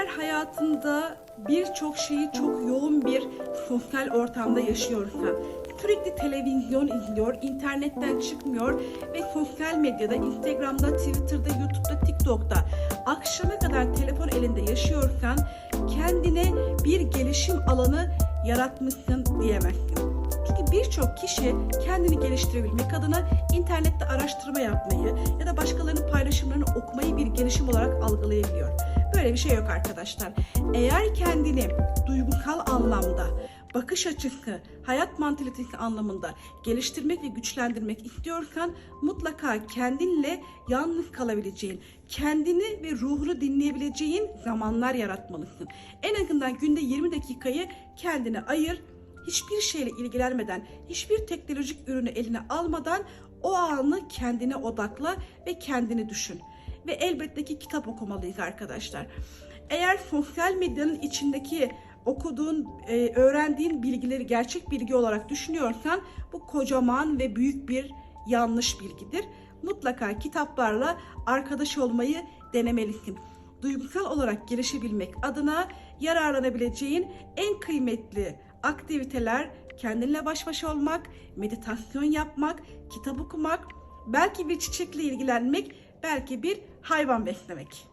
Eğer hayatında birçok şeyi çok yoğun bir sosyal ortamda yaşıyorsan, sürekli televizyon izliyor, internetten çıkmıyor ve sosyal medyada, Instagram'da, Twitter'da, YouTube'da, TikTok'ta akşama kadar telefon elinde yaşıyorsan kendine bir gelişim alanı yaratmışsın diyemezsin. Çünkü birçok kişi kendini geliştirebilmek adına internette araştırma yapmayı ya da başkalarının paylaşımlarını okumayı bir gelişim olarak algılayabiliyor. Böyle bir şey yok arkadaşlar. Eğer kendini duygusal anlamda, bakış açısı, hayat mantalitesi anlamında geliştirmek ve güçlendirmek istiyorsan mutlaka kendinle yalnız kalabileceğin, kendini ve ruhunu dinleyebileceğin zamanlar yaratmalısın. En azından günde 20 dakikayı kendine ayır hiçbir şeyle ilgilenmeden, hiçbir teknolojik ürünü eline almadan o anı kendine odakla ve kendini düşün. Ve elbette ki kitap okumalıyız arkadaşlar. Eğer sosyal medyanın içindeki okuduğun, e, öğrendiğin bilgileri gerçek bilgi olarak düşünüyorsan bu kocaman ve büyük bir yanlış bilgidir. Mutlaka kitaplarla arkadaş olmayı denemelisin duygusal olarak gelişebilmek adına yararlanabileceğin en kıymetli aktiviteler kendinle baş başa olmak, meditasyon yapmak, kitap okumak, belki bir çiçekle ilgilenmek, belki bir hayvan beslemek.